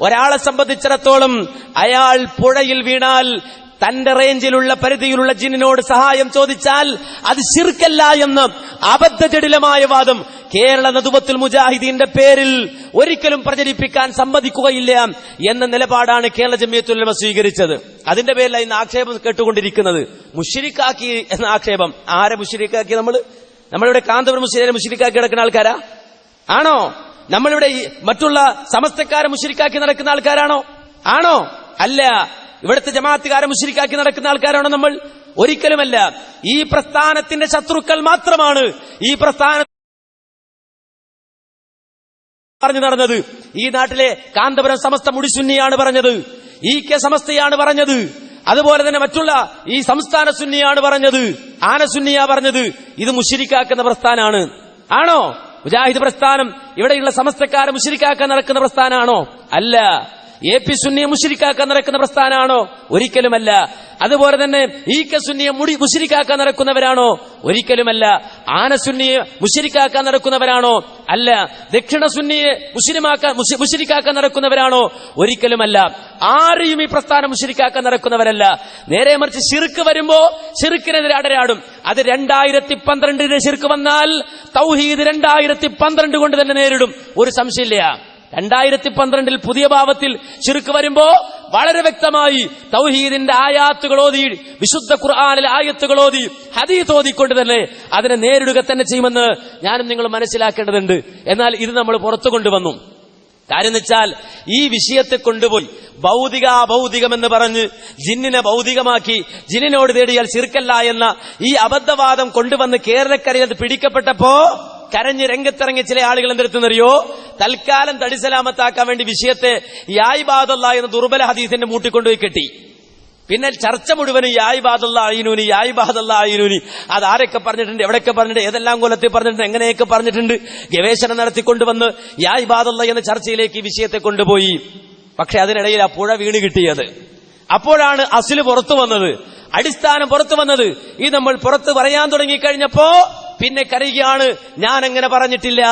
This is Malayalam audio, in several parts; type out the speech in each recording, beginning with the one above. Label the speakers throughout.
Speaker 1: ഒരാളെ സംബന്ധിച്ചിടത്തോളം അയാൾ പുഴയിൽ വീണാൽ തന്റെ റേഞ്ചിലുള്ള പരിധിയിലുള്ള ജിന്നിനോട് സഹായം ചോദിച്ചാൽ അത് ശിർക്കല്ല എന്ന് അബദ്ധജടിലമായ വാദം കേരള നദുവത്തുൽ മുജാഹിദീന്റെ പേരിൽ ഒരിക്കലും പ്രചരിപ്പിക്കാൻ സമ്മതിക്കുകയില്ല എന്ന നിലപാടാണ് കേരള ജമിയത്തുലമ സ്വീകരിച്ചത്. അതിന്റെ പേരിൽ ഇന്ന് ആക്ഷേപം കേട്ടുകൊണ്ടിരിക്കുന്നത്. മുഷിരിക്കാക്കി എന്ന ആക്ഷേപം. ആരെ മുഷിരിക്കാക്കി നമ്മൾ നമ്മളിവിടെ കാന്തപുരം മുസ്ലിരെ മുഷിരിക്കാക്കി കിടക്കുന്ന ആൾക്കാരാ? ആണോ? നമ്മളിവിടെ മറ്റുള്ള സമസ്തക്കാരെ മുഷിരിക്കാക്കി നടക്കുന്ന ആൾക്കാരാണോ? ആണോ? അല്ല. ഇവിടുത്തെ ജമാഅത്തുകാരെ മുഷിരിക്കാക്കി നടക്കുന്ന ആൾക്കാരാണോ നമ്മൾ? ഒരിക്കലുമല്ല. ഈ പ്രസ്ഥാനത്തിന്റെ ശത്രുക്കൾ മാത്രമാണ് ഈ പ്രസ്ഥാന പറഞ്ഞു നടന്നത്. ഈ നാട്ടിലെ കാന്തപുരം സമസ്ത മുടിസുന്നിയാണ് പറഞ്ഞത്. ഇ കെ സമസ്തയാണ് പറഞ്ഞത്. അതുപോലെ തന്നെ മറ്റുള്ള ഈ സംസ്ഥാന സുന്നിയാണ് പറഞ്ഞത്. ആനസുന്നിയാ പറഞ്ഞത്. ഇത് മുഷിരിക്കാക്കുന്ന പ്രസ്ഥാനാണ്. ആണോ? മുജാഹിദ് പ്രസ്ഥാനം ഇവിടെയുള്ള സമസ്തക്കാരെ മുഷിരിക്കാക്കാൻ നടക്കുന്ന പ്രസ്ഥാനാണോ? അല്ല. എ പി സുന്നിയെ മുഷിരിക്കാക്കാൻ നടക്കുന്ന പ്രസ്ഥാനാണോ? ഒരിക്കലുമല്ല. അതുപോലെ തന്നെ ഈ കെ സുന്നിയെ മുടി മുഷിരിക്കാക്കാൻ നടക്കുന്നവരാണോ? ഒരിക്കലുമല്ല. ആനസുന്നിയെ മുഷിരിക്കാക്കാൻ നടക്കുന്നവരാണോ? അല്ല. ദക്ഷിണ സുന്നിയെ മുസ്ലിമാക്കാൻ മുഷി- മുഷിരിക്കാക്കാൻ നടക്കുന്നവരാണോ? ഒരിക്കലുമല്ല. ആരെയും ഈ പ്രസ്ഥാനം മുഷിരിക്കാക്കാൻ നടക്കുന്നവരല്ല. നേരെ മറിച്ച് ശിർക്ക് വരുമ്പോ ശിർക്കിനെതിരെ അടരാടും. അത് രണ്ടായിരത്തി പന്ത്രണ്ടിന് ശിർക്ക് വന്നാൽ തൗഹീദ് രണ്ടായിരത്തി പന്ത്രണ്ട് കൊണ്ട് തന്നെ നേരിടും. ഒരു സംശയമില്ല. രണ്ടായിരത്തി പന്ത്രണ്ടിൽ പുതിയ ഭാവത്തിൽ ശിർക്ക് വരുമ്പോ വളരെ വ്യക്തമായി തൗഹീദിന്റെ ആയാത്തുകൾ ഓതി വിശുദ്ധ ഖുർആാനിലെ ആയത്തുകൾ ഓതി ഹദീത്ത് ഓതിക്കൊണ്ട് തന്നെ അതിനെ നേരിടുക തന്നെ ചെയ്യുമെന്ന് ഞാനും നിങ്ങൾ മനസ്സിലാക്കേണ്ടതുണ്ട്. എന്നാൽ ഇത് നമ്മൾ പുറത്തു കൊണ്ടുവന്നു. കാര്യം വെച്ചാൽ ഈ വിഷയത്തെ കൊണ്ടുപോയി ഭൗതിക അഭൗതികമെന്ന് പറഞ്ഞ് ജിന്നിനെ ഭൗതികമാക്കി ജിന്നിനോട് തേടിയാൽ ചിർക്കല്ല എന്ന ഈ അബദ്ധവാദം കൊണ്ടുവന്ന് കേരളക്കരയിൽ അത് പിടിക്കപ്പെട്ടപ്പോ കരഞ്ഞ് രംഗത്തിറങ്ങിയ ചില ആളുകൾ എന്തെടുത്തെന്നറിയോ? തൽക്കാലം തടിസലാമത്താക്കാൻ വേണ്ടി വിഷയത്തെ യായ്ബാദല്ല എന്ന ദുർബല ഹദീസിന്റെ മൂട്ടിക്കൊണ്ടുപോയി കെട്ടി. പിന്നെ ചർച്ച മുഴുവനും യായ് ബാദല്ല അയിനൂനി യായ് ബാദല്ല അയിനൂനി അത് ആരൊക്കെ പറഞ്ഞിട്ടുണ്ട് എവിടെയൊക്കെ പറഞ്ഞിട്ടുണ്ട് ഏതെല്ലാം കൊല്ലത്തിൽ പറഞ്ഞിട്ടുണ്ട് എങ്ങനെയൊക്കെ പറഞ്ഞിട്ടുണ്ട് ഗവേഷണം നടത്തിക്കൊണ്ടുവന്ന് യായ് ബാദല്ല എന്ന ചർച്ചയിലേക്ക് ഈ വിഷയത്തെ കൊണ്ടുപോയി. പക്ഷെ അതിനിടയിൽ ആ പുഴ വീണ് കിട്ടിയത്. അപ്പോഴാണ് അസിൽ പുറത്തു വന്നത്. അടിസ്ഥാനം പുറത്തു വന്നത്. ഈ നമ്മൾ പുറത്ത് പറയാൻ തുടങ്ങിക്കഴിഞ്ഞപ്പോ പിന്നെ കരയുകയാണ് ഞാൻ അങ്ങനെ പറഞ്ഞിട്ടില്ല.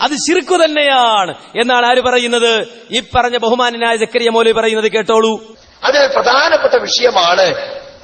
Speaker 1: അത് ശിർക്കു തന്നെയാണ്. എന്നാണ് ആര് പറയുന്നത്? ഈ പറഞ്ഞ ബഹുമാനായ ജക്കരിയ മോലി പറയുന്നത് കേട്ടോളൂ.
Speaker 2: അതിൽ പ്രധാനപ്പെട്ട വിഷയമാണ്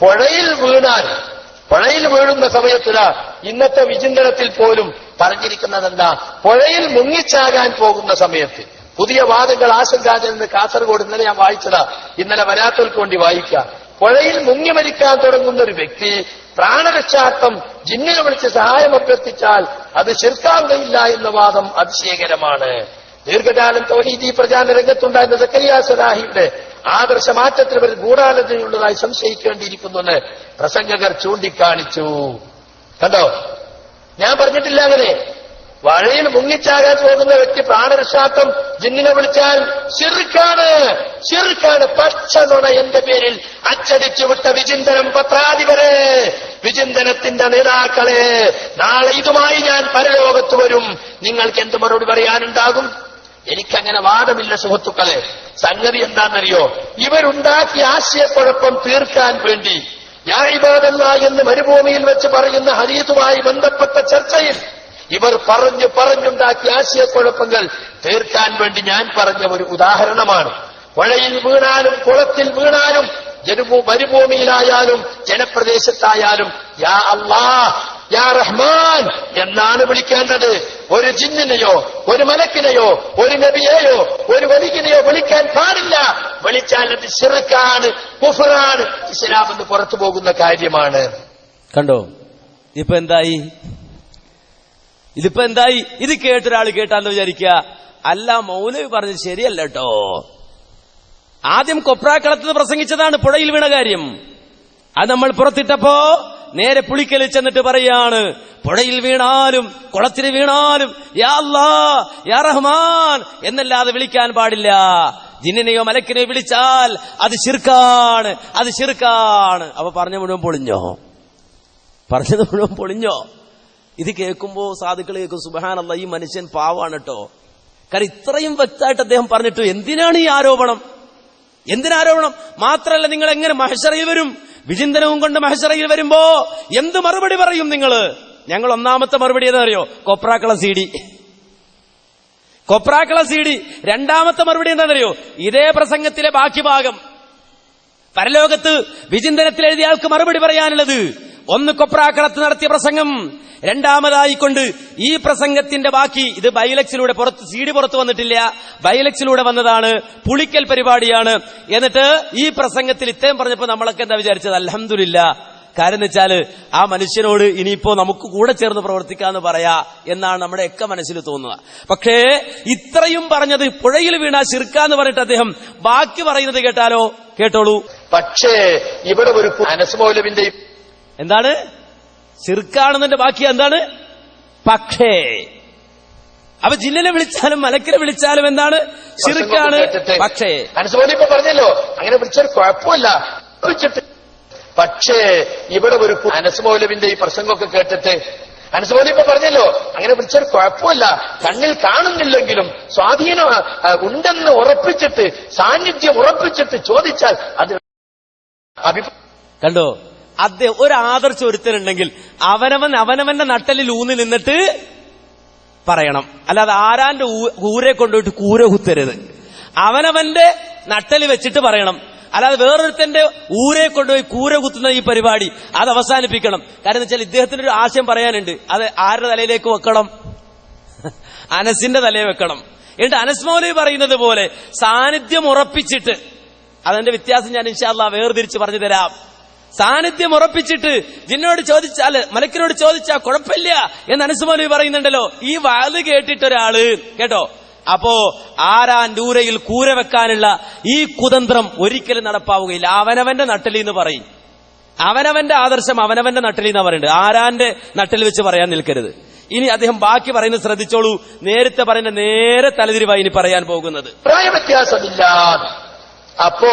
Speaker 2: പുഴയിൽ വീണാൽ പുഴയിൽ വീഴുന്ന സമയത്തില ഇന്നത്തെ വിചിന്തനത്തിൽ പോലും പറഞ്ഞിരിക്കുന്നത് എന്താ പുഴയിൽ മുങ്ങിച്ചാകാൻ പോകുന്ന സമയത്ത്. പുതിയ വാദങ്ങൾ ആശങ്കാജൻ എന്ന് കാസർഗോഡ് ഇന്നലെ ഞാൻ വായിച്ചതാ. ഇന്നലെ വരാത്തവർക്ക് വേണ്ടി വായിക്കാം. പുഴയിൽ മുങ്ങി മരിക്കാൻ തുടങ്ങുന്ന ഒരു വ്യക്തി പ്രാണരക്ഷാർത്ഥം ജിന്നിനെ വിളിച്ച് സഹായം അഭ്യർത്ഥിച്ചാൽ അത് ശിർക്കാന്തയില്ല എന്ന വാദം അതിശയകരമാണ്. ദീർഘകാലം തൗഹീദി പ്രചാരണ രംഗത്തുണ്ടായിരുന്ന സക്കരിയ സലാഹിയുടെ ആദർശ മാറ്റത്തിന് ഒരു ഗൂഢാലോചനയുള്ളതായി സംശയിക്കേണ്ടിയിരിക്കുന്നുവെന്ന് പ്രസംഗകർ ചൂണ്ടിക്കാണിച്ചു. കണ്ടോ? ഞാൻ പറഞ്ഞിട്ടില്ല അങ്ങനെ. വഴയിൽ മുങ്ങിച്ചാകാൻ പോകുന്ന വ്യക്തി പ്രാണരക്ഷാർത്ഥം ജിന്നിനെ വിളിച്ചാൽ ശിർക്കാണ് ശിർക്കാണ് പച്ച നുണ എന്റെ പേരിൽ അച്ചടിച്ചു വിട്ട വിചിന്തനം പത്രാധിപരെ. വിചിന്തനത്തിന്റെ നേതാക്കളെ നാളെ ഇതുമായി ഞാൻ പരലോകത്ത് വരും. നിങ്ങൾക്ക് എന്ത് മറുപടി പറയാനുണ്ടാകും? എനിക്കങ്ങനെ വാദമില്ല സുഹൃത്തുക്കളെ. സംഗതി എന്താണെന്നറിയോ? ഇവരുണ്ടാക്കിയ ആശയക്കുഴപ്പം തീർക്കാൻ വേണ്ടി ഞാൻ ഇബാദല്ല എന്ന് മരുഭൂമിയിൽ വെച്ച് പറയുന്ന ഹരീതുമായി ബന്ധപ്പെട്ട ചർച്ചയിൽ ഇവർ പറഞ്ഞു പറഞ്ഞുണ്ടാക്കിയ ആശയക്കുഴപ്പങ്ങൾ തീർക്കാൻ വേണ്ടി ഞാൻ പറഞ്ഞ ഒരു ഉദാഹരണമാണ്. പുഴയിൽ വീണാലും കുളത്തിൽ വീണാലും ജനുഭൂ മരുഭൂമിയിലായാലും ജനപ്രദേശത്തായാലും യാ അള്ളാ യാ റഹ്മാൻ എന്നാണ് വിളിക്കേണ്ടത്. ഒരു ജിന്നിനെയോ ഒരു മലക്കിനെയോ ഒരു നബിയെയോ ഒരു വലിക്കിനെയോ വിളിക്കാൻ പാടില്ല. വിളിച്ചാൽ അത് ചെറുക്കാണ് കുഫറാണ് ഇസ്ലാമെന്ന് പുറത്തു പോകുന്ന കാര്യമാണ്.
Speaker 1: കണ്ടോ? ഇപ്പൊ എന്തായി? ഇതിപ്പോ എന്തായി? ഇത് കേട്ടൊരാൾ കേട്ടാന്ന് വിചാരിക്കുക. അല്ല മൗലവി പറഞ്ഞത് ശരിയല്ല കേട്ടോ. ആദ്യം കൊപ്രാക്കളത്ത് പ്രസംഗിച്ചതാണ് പുഴയിൽ വീണ കാര്യം. അത് നമ്മൾ പുറത്തിട്ടപ്പോ നേരെ പുളിക്കൽ ചെന്നിട്ട് പറയാണ് പുഴയിൽ വീണാലും കുളത്തിൽ വീണാലും യാ അല്ലാ യാ റഹ്മാൻ എന്നല്ലാതെ വിളിക്കാൻ പാടില്ല. ജിന്നിനെയോ മലക്കിനെയോ വിളിച്ചാൽ അത് ശിർക്കാണ് അത് ശിർക്കാണ്. അവ പറഞ്ഞ മുഴുവൻ പൊളിഞ്ഞോ? പറഞ്ഞത് മുഴുവൻ പൊളിഞ്ഞോ? ഇത് കേൾക്കുമ്പോ സാധുക്കൾ കേൾക്കും സുബഹാനല്ല ഈ മനുഷ്യൻ പാവാണ് കേട്ടോ കാരണം ഇത്രയും വ്യക്തമായിട്ട് അദ്ദേഹം പറഞ്ഞിട്ട് എന്തിനാണ് ഈ ആരോപണം? എന്തിനാരോപണം? മാത്രമല്ല നിങ്ങൾ എങ്ങനെ മഹശറയിൽ വരും? വിചിന്തനവും കൊണ്ട് മഹശറയിൽ വരുമ്പോ എന്ത് മറുപടി പറയും നിങ്ങൾ ഞങ്ങൾ ഒന്നാമത്തെ മറുപടി എന്താണെന്നറിയോ കൊപ്രാക്കള സി ഡി. കൊപ്രാക്കള സി ഡി. രണ്ടാമത്തെ മറുപടി എന്താണെന്നറിയോ ഇതേ പ്രസംഗത്തിലെ ബാക്കി ഭാഗം. പരലോകത്ത് വിചിന്തനത്തിൽ എഴുതിയ ആൾക്ക് മറുപടി പറയാനുള്ളത് ഒന്ന് കൊപ്രാക്കളത്ത് നടത്തിയ പ്രസംഗം. രണ്ടാമതായിക്കൊണ്ട് ഈ പ്രസംഗത്തിന്റെ ബാക്കി ഇത് ബൈലക്സിലൂടെ പുറത്ത് സി ഡി പുറത്തു വന്നിട്ടില്ല. ബൈലക്സിലൂടെ വന്നതാണ് പുളിക്കൽ പരിപാടിയാണ്. എന്നിട്ട് ഈ പ്രസംഗത്തിൽ ഇത്രയും പറഞ്ഞപ്പോൾ നമ്മളൊക്കെ എന്താ വിചാരിച്ചത്? അലഹമില്ല കാര്യം എന്ന് വെച്ചാൽ ആ മനുഷ്യനോട് ഇനിയിപ്പോ നമുക്ക് കൂടെ ചേർന്ന് പ്രവർത്തിക്കാന്ന് പറയാ എന്നാണ് നമ്മുടെ ഒക്കെ മനസ്സിൽ തോന്നുക. പക്ഷേ ഇത്രയും പറഞ്ഞത് പുഴയിൽ വീണ ശിർക്കാന്ന് പറഞ്ഞിട്ട് അദ്ദേഹം ബാക്കി പറയുന്നത് കേട്ടാലോ? കേട്ടോളൂ.
Speaker 2: പക്ഷേ ഇവിടെ ഒരു അനസ്
Speaker 1: എന്താണ്? ചെറുക്കാണെന്നെ ബാക്കി എന്താണ്? പക്ഷേ. അപ്പൊ ജില്ലനെ വിളിച്ചാലും മലക്കിനെ വിളിച്ചാലും എന്താണ്? ചെറുക്കാണ് പക്ഷേ.
Speaker 2: പറഞ്ഞല്ലോ അങ്ങനെ വിളിച്ചൊരു കുഴപ്പമില്ല. പക്ഷേ ഇവിടെ ഒരു അനസുമൗലവിന്റെ അനസ് മൗലവിന്റെ ഈ പ്രസംഗമൊക്കെ കേട്ടിട്ട്. അനസ് മൗലവി ഇപ്പൊ പറഞ്ഞല്ലോ അങ്ങനെ വിളിച്ചൊരു കുഴപ്പമില്ല. കണ്ണിൽ കാണുന്നില്ലെങ്കിലും സ്വാധീനം ഉണ്ടെന്ന് ഉറപ്പിച്ചിട്ട് സാന്നിധ്യം ഉറപ്പിച്ചിട്ട് ചോദിച്ചാൽ അത്
Speaker 1: കണ്ടോ? അദ്ദേഹം ഒരു ആദർശം ഒരുത്തനുണ്ടെങ്കിൽ അവനവൻ അവനവന്റെ നട്ടലിൽ ഊന്നി നിന്നിട്ട് പറയണം. അല്ലാതെ ആരാന്റെ കൂരെ കൊണ്ടുപോയിട്ട് കൂര കുത്തരുത്. അവനവന്റെ നട്ടലി വെച്ചിട്ട് പറയണം. അല്ലാതെ വേറൊരുത്തന്റെ ഊരെ കൊണ്ടുപോയി കൂര കുത്തുന്ന ഈ പരിപാടി അത് അവസാനിപ്പിക്കണം. കാരണം വെച്ചാൽ ഇദ്ദേഹത്തിന് ഒരു ആശയം പറയാനുണ്ട്. അത് ആരുടെ തലയിലേക്ക് വെക്കണം? അനസിന്റെ തലയിൽ വെക്കണം. എന്നിട്ട് അനസ് പറയുന്നത് പോലെ സാന്നിധ്യം ഉറപ്പിച്ചിട്ട് അതിന്റെ വ്യത്യാസം ഞാൻ ഇൻഷാല്ല വേർതിരിച്ച് പറഞ്ഞു തരാം. സാന്നിധ്യം ഉറപ്പിച്ചിട്ട് ജിന്നോട് ചോദിച്ചാൽ മലക്കിനോട് ചോദിച്ചാ കുഴപ്പമില്ല എന്ന് അനസ് പറയുന്നുണ്ടല്ലോ. ഈ വാത് കേട്ടിട്ടൊരാൾ കേട്ടോ? അപ്പോ ആരാൻ ദൂരയിൽ കൂര വെക്കാനുള്ള ഈ കുതന്ത്രം ഒരിക്കലും നടപ്പാവുകയില്ല. അവനവന്റെ നട്ടലി എന്ന് പറയും. അവനവന്റെ ആദർശം അവനവന്റെ നട്ടലി എന്നാ പറയുന്നത് ആരാന്റെ നട്ടൽ വെച്ച് പറയാൻ നിൽക്കരുത്. ഇനി അദ്ദേഹം ബാക്കി പറയുന്നത് ശ്രദ്ധിച്ചോളൂ. നേരത്തെ പറയുന്ന നേരെ തലതിരിവായി ഇനി പറയാൻ പോകുന്നത്.
Speaker 2: വ്യത്യാസമില്ല അപ്പോ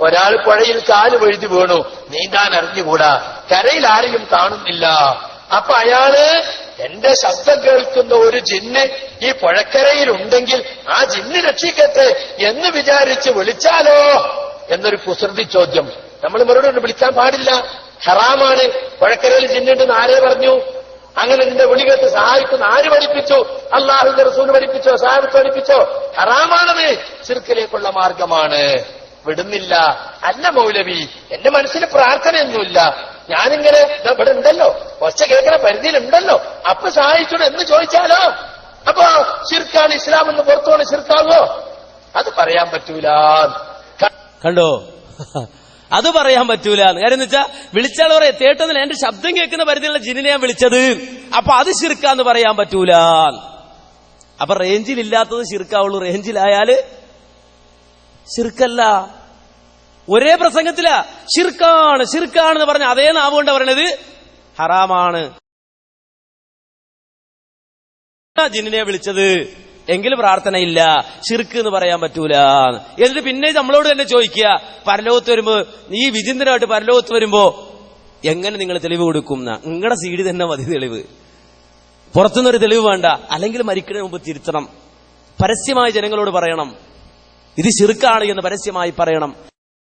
Speaker 2: ഒരാൾ പുഴയിൽ കാൽ വഴുതി വീണു. നീന്താൻ അറിഞ്ഞുകൂടാ. കരയിൽ ആരെയും കാണുന്നില്ല. അപ്പൊ അയാൾ എന്റെ ശബ്ദം കേൾക്കുന്ന ഒരു ജിന്ന് ഈ പുഴക്കരയിൽ ഉണ്ടെങ്കിൽ ആ ജിന്ന് രക്ഷിക്കട്ടെ എന്ന് വിചാരിച്ച് വിളിച്ചാലോ എന്നൊരു കുസൃതി ചോദ്യം. നമ്മൾ മറുപടി വിളിക്കാൻ പാടില്ല. ഹറാമാണ്. പുഴക്കരയിൽ ജിന്നുണ്ടെന്ന് ആരെ പറഞ്ഞു? അങ്ങനെ നിന്റെ വിളി കേട്ട് സഹായിക്കുന്ന ആര് പഠിപ്പിച്ചു? അള്ളാഹുന്റെ റസൂൽ പഠിപ്പിച്ചോ? സാഹിബ് പഠിപ്പിച്ചോ? ഹറാമാണത്. ചിർക്കിലേക്കുള്ള മാർഗമാണ്. വിടുന്നില്ല. അല്ല മൗലവി എന്റെ മനസ്സിൽ പ്രാർത്ഥനയൊന്നുമില്ല. ഞാനിങ്ങനെ ഇവിടെ ഉണ്ടല്ലോ. ഒച്ച കേൾക്കുന്ന പരിധിയിലുണ്ടല്ലോ. അപ്പൊ സഹായിച്ചോട് എന്ന് ചോദിച്ചാലോ? അപ്പൊ ശിർക്കാണ് ഇസ്ലാം എന്ന് പുറത്തോണ് ശിർക്കാവോ അത് പറയാൻ പറ്റൂല.
Speaker 1: കണ്ടോ? അത് പറയാൻ പറ്റൂല. കാര്യം എന്ന് വെച്ചാ വിളിച്ചാൽ പറയാ തേട്ടതിൽ എന്റെ ശബ്ദം കേൾക്കുന്ന പരിധിയിലുള്ള ജിനിനെ ഞാൻ വിളിച്ചത്. അപ്പൊ അത് ശിർക്കാന്ന് പറയാൻ പറ്റൂല. അപ്പൊ റേഞ്ചിൽ ഇല്ലാത്തത് ശിർക്കാവുള്ളൂ. റേഞ്ചിലായാൽ ശിർക്കല്ല. ഒരേ പ്രസംഗത്തില. ശിർക്കാണ് എന്ന് പറഞ്ഞ അതേ നാവ് കൊണ്ട് പറയണത്. ഹറാമാണ്. ജിന്നിനെ വിളിച്ചത്. എങ്കിൽ പ്രാർത്ഥനയില്ല. ഷിർക്ക് എന്ന് പറയാൻ പറ്റൂല. എന്നിട്ട് പിന്നെ നമ്മളോട് തന്നെ ചോദിക്കുക. പരലോകത്ത് വരുമ്പോ ഈ വിചിന്തനമായിട്ട് പരലോകത്ത് വരുമ്പോ എങ്ങനെ നിങ്ങൾ തെളിവ് കൊടുക്കും നിങ്ങളുടെ സീഡി തന്നെ മതി തെളിവ്. പുറത്തുനിന്നൊരു തെളിവ് വേണ്ട. അല്ലെങ്കിൽ മരിക്കുന്നതിന് മുമ്പ് തിരുത്തണം. പരസ്യമായി ജനങ്ങളോട് പറയണം. ഇത് ശിർക്കാണ് എന്ന് പരസ്യമായി പറയണം.